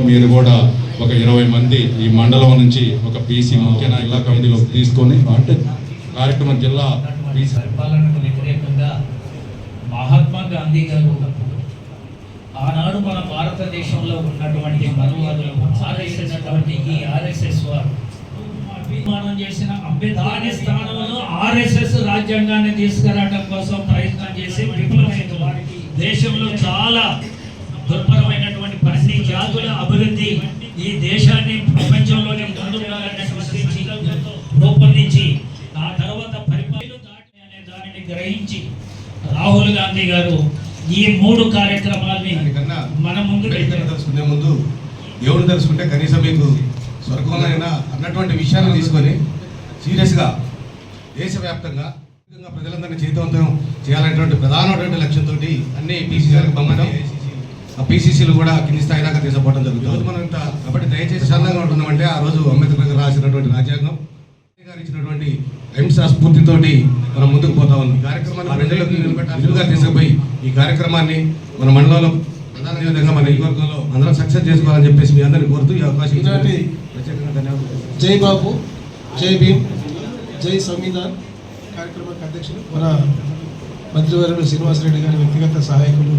మీరు కూడా ఒక ఇరవై మంది ఈ మండలం నుంచి ఒక బీసీ ముఖ్య నాయకుల కమిటీలో తీసుకొని అంటే కార్యక్రమం జిల్లా బీసీ పరిపాలనకు వ్యతిరేకంగా మహాత్మా గాంధీ గారు ఆనాడు మన భారతదేశంలో ఉన్నటువంటి మనువాదులు సాధించినటువంటి ఈ ఆర్ఎస్ఎస్ వారు అభిమానం చేసిన అంబేద్కర్ స్థానంలో ఆర్ఎస్ఎస్ రాజ్యాంగాన్ని తీసుకురావడం కోసం ప్రయత్నం చేసి విఫలమైన దేశంలో చాలా దుర్భరమైనటువంటి పరిస్థితి జాతుల గాంధీ గారు ఈ మూడు కార్యక్రమాల్ని మన ముందు తెలుసుకునే ముందు దేవుడు తెలుసుకుంటే కనీసం మీకు స్వర్గంలో అన్నటువంటి విషయాన్ని తీసుకొని సీరియస్గా దేశవ్యాప్తంగా ప్రజలందరినీ చైతవంతం చేయాలనేటువంటి ప్రధానమైనటువంటి లక్ష్యంతో అన్ని పీసీసీలకు పంపడం ఆ పీసీసీలు కూడా కింది స్థాయి దాకా తీసుకుపోవడం జరుగుతుంది. మనం ఇంత కాబట్టి దయచేసి ప్రశాంతంగా ఉంటున్నామంటే ఆ రోజు అంబేద్కర్ గారు రాసినటువంటి రాజ్యాంగం గారు ఇచ్చినటువంటి అహింసా స్ఫూర్తితోటి మనం ముందుకు పోతా. ఈ కార్యక్రమాన్ని ప్రజలకు నిలువుగా తీసుకుపోయి ఈ కార్యక్రమాన్ని మన మండలంలో ప్రధాన విధంగా మన నియోజకవర్గంలో అందరం సక్సెస్ చేసుకోవాలని చెప్పేసి మీ అందరిని కోరుతూ ఈ అవకాశం ప్రత్యేకంగా ధన్యవాదాలు. జై బాబు జై భీమ్ జై సంవిధాన్ కార్యక్రమానికి అధ్యక్షులు మన మంత్రివర్యులు శ్రీనివాసరెడ్డి గారి వ్యక్తిగత సహాయకులు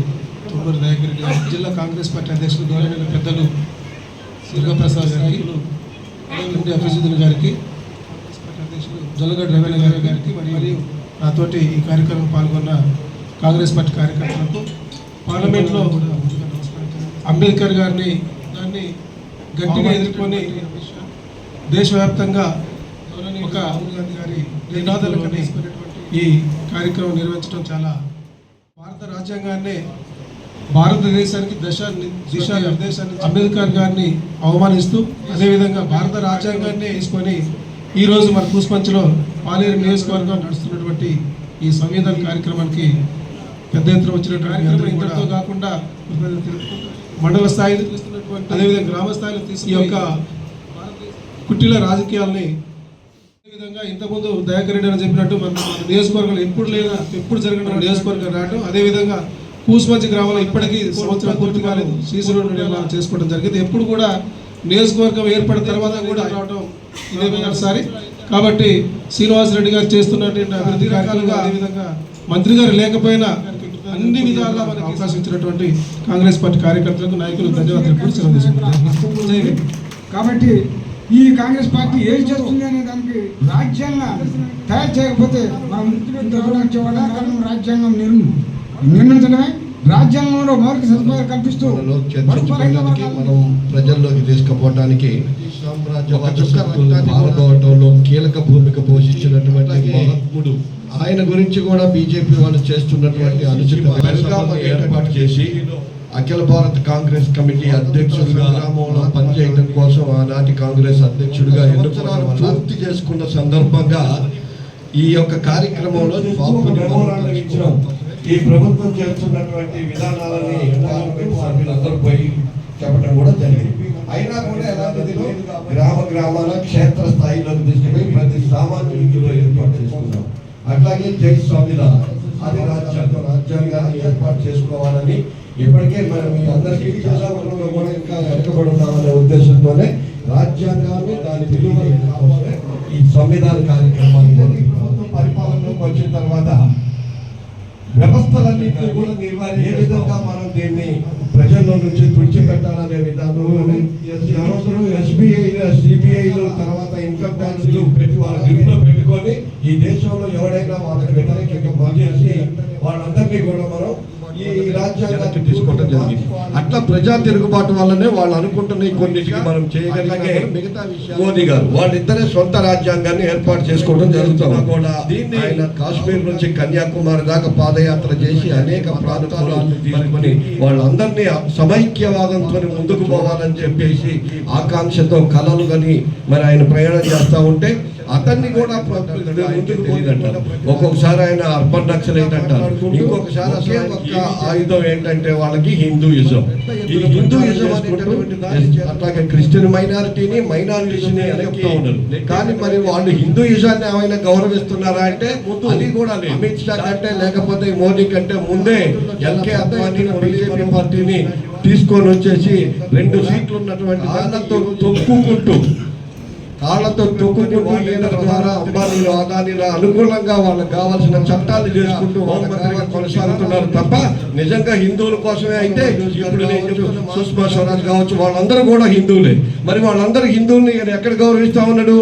తూడూరు దయాకర్ రెడ్డి గారు జిల్లా కాంగ్రెస్ పార్టీ అధ్యక్షులు గౌరవనీయులు పెద్దలు దుర్గాప్రసాద్ గారికి అఫీజుద్దీన్ గారికి జొల్లగడ్డ రవీణ గారి గారికి మరియు నాతోటి ఈ కార్యక్రమం పాల్గొన్న కాంగ్రెస్ పార్టీ కార్యకర్తలకు పార్లమెంట్లో అంబేద్కర్ గారిని దాన్ని గట్టిగా ఎదుర్కొని దేశవ్యాప్తంగా ఒక రాహుల్ గాంధీ గారి నినాదాలకని ఈ కార్యక్రమం నిర్వహించడం చాలా భారత రాజ్యాంగాన్ని భారతదేశానికి దశ దిశ నిర్దేశాన్ని అంబేద్కర్ గారిని అవమానిస్తూ అదేవిధంగా భారత రాజ్యాంగాన్ని తీసుకొని ఈరోజు మన కూసుపంచ్లో పాలేరు నియోజకవర్గం నడుస్తున్నటువంటి ఈ సంవిధాన కార్యక్రమానికి పెద్ద ఎత్తున వచ్చినటువంటి కార్యక్రమం ఇంతటితో కాకుండా మండల స్థాయిలో తీసుకున్నటువంటి అదేవిధంగా గ్రామ స్థాయిలో తీసుకుని ఈ యొక్క కుట్టిల రాజకీయాల్ని విధంగా ఇంతకుముందు దయాకర్ రెడ్డి అని చెప్పినట్టు మన నియోజకవర్గంలో ఎప్పుడు లేదా ఎప్పుడు జరిగిన నియోజకవర్గం రావడం అదేవిధంగా కూసుమంచి గ్రామంలో ఇప్పటికీ సంవత్సరం పూర్తి కాలేదు. నిర్మాణం చేసుకోవడం జరిగింది. ఎప్పుడు కూడా నియోజకవర్గం ఏర్పడిన తర్వాత కూడా రావడం ఇదే మొదటిసారి. కాబట్టి శ్రీనివాస్ రెడ్డి గారు చేస్తున్నటువంటి అభివృద్ధి రకాలుగా అదేవిధంగా మంత్రి గారు లేకపోయినా అన్ని విధాలుగా మనకు అవకాశం ఇచ్చినటువంటి కాంగ్రెస్ పార్టీ కార్యకర్తలకు నాయకులు ధన్యవాదాలు కూడా సెలవు కాబట్టి ఈ కాంగ్రెస్ పార్టీ ఏం చేస్తుంది అనే దానికి రాజ్యాంగం తయారు చేయకపోతే మనం ఇంత దూరం రాజ్యాంగం నిర్ణయం నిర్మించడమే? రాజ్యాంగంలో మౌలిక సదుపాయాలు కల్పిస్తూ మనం ప్రజల్లోకి తీసుకుపోవడానికి పాల్గొనడంలో కీలక భూమిక పోషించినటువంటి మహాత్ముడు ఆయన గురించి కూడా బీజేపీ వాళ్ళు చేస్తున్నటువంటి అనుచిత ఏర్పాటు చేసి అఖిల భారత కాంగ్రెస్ కమిటీ అధ్యక్షుడిగా గ్రామంలో పనిచేయడం కోసం ఆనాటి కాంగ్రెస్ అధ్యక్షుడిగా ఎన్నుకోవడం పూర్తి చేసుకున్న సందర్భంగా ఈ యొక్క కార్యక్రమంలో. ఈ ప్రభుత్వం చేస్తున్నటువంటి విధానాలని సభ్యులందరూ పోయి చెప్పడం కూడా జరిగింది. అయినా కూడా ఎలాంటిదిలో గ్రామ గ్రామాల క్షేత్ర స్థాయిలోకి తీసుకుపోయి ప్రతి సామాన్యుడికి ఏర్పాటు చేసుకున్నాం. అట్లాగే జై స్వామిల అది రాజ్యాంగం రాజ్యాంగ ఏర్పాటు చేసుకోవాలని ఇప్పటికే మనం మీ అందరికీ చాలా వరకు కూడా ఇంకా వెనకబడి ఉన్నామనే ఉద్దేశంతోనే రాజ్యాంగాన్ని దాని విలువ కావాలనే ఈ సంవిధాన కార్యక్రమాన్ని ప్రభుత్వం పరిపాలనలోకి వచ్చిన తర్వాత వ్యవస్థలన్నింటినీ కూడా నిర్వహణ ఏ విధంగా మనం దీన్ని ప్రజల్లో నుంచి తుడిచిపెట్టాలనే విధానంలోనే ఎస్బీఐ సిబిఐలు తర్వాత ఇన్కమ్ ట్యాక్స్లు పెట్టి వాళ్ళ గ్రిప్లో పెట్టుకొని ఈ దేశంలో ఎవడైనా వాళ్ళకి వ్యతిరేకంగా పనిచేసి వాళ్ళందరినీ కూడా మనం రాజ్యాంగాన్ని తీసుకోవడం జరిగింది. అట్లా ప్రజా తిరుగుబాటు వల్లనే వాళ్ళు అనుకుంటున్న కొన్నిటికి మనం చేయగలిగే మిగతా మోదీ గారు వాళ్ళిద్దరే సొంత రాజ్యాంగాన్ని ఏర్పాటు చేసుకోవడం జరుగుతుంది కూడా దీన్ని ఆయన కాశ్మీర్ నుంచి కన్యాకుమారి దాకా పాదయాత్ర చేసి అనేక ప్రాంతాలు తీసుకొని వాళ్ళందరినీ సమైక్యవాదంతో ముందుకు పోవాలని చెప్పేసి ఆకాంక్షతో కలలు కానీ మరి ఆయన ప్రయాణం చేస్తూ ఉంటే అతన్ని కూడా ఒక్కొక్కసారి ఆయన అర్బన్ నక్సలైట్ అంటారు ఇంకొకసారి ఒకే ఒక్క ఆయుధం ఏంటంటే వాళ్ళకి హిందూయిజం. ఈ హిందూయిజం అట్లాగే క్రిస్టియన్ మైనారిటీని మైనారిటీని చెప్తా ఉన్నారు. కానీ మరి వాళ్ళు హిందూయిజాన్ని ఏమైనా గౌరవిస్తున్నారా అంటే అది కూడా అమిత్ షా కంటే లేకపోతే మోదీ కంటే ముందే ఎల్కే అద్వానీ బీజేపీ పార్టీని తీసుకొని వచ్చేసి రెండు సీట్లు ఉన్నటువంటి వాళ్ళతో తొక్కుకుంటూ కాళ్ళతో తొక్కుకుంటూ లీడర్ ద్వారా అంబానీలు అదానీలు అనుకూలంగా వాళ్ళకి కావాల్సిన చట్టాలు చేసుకుంటూ హోంమంత్రిగా కొనసాగుతున్నారు తప్ప నిజంగా హిందువుల కోసమే అయితే ఇప్పుడు సుష్మా స్వరాజ్ కావచ్చు వాళ్ళందరూ కూడా హిందువులే. మరి వాళ్ళందరూ హిందువుల్ని ఎక్కడ గౌరవిస్తా ఉన్నాడు?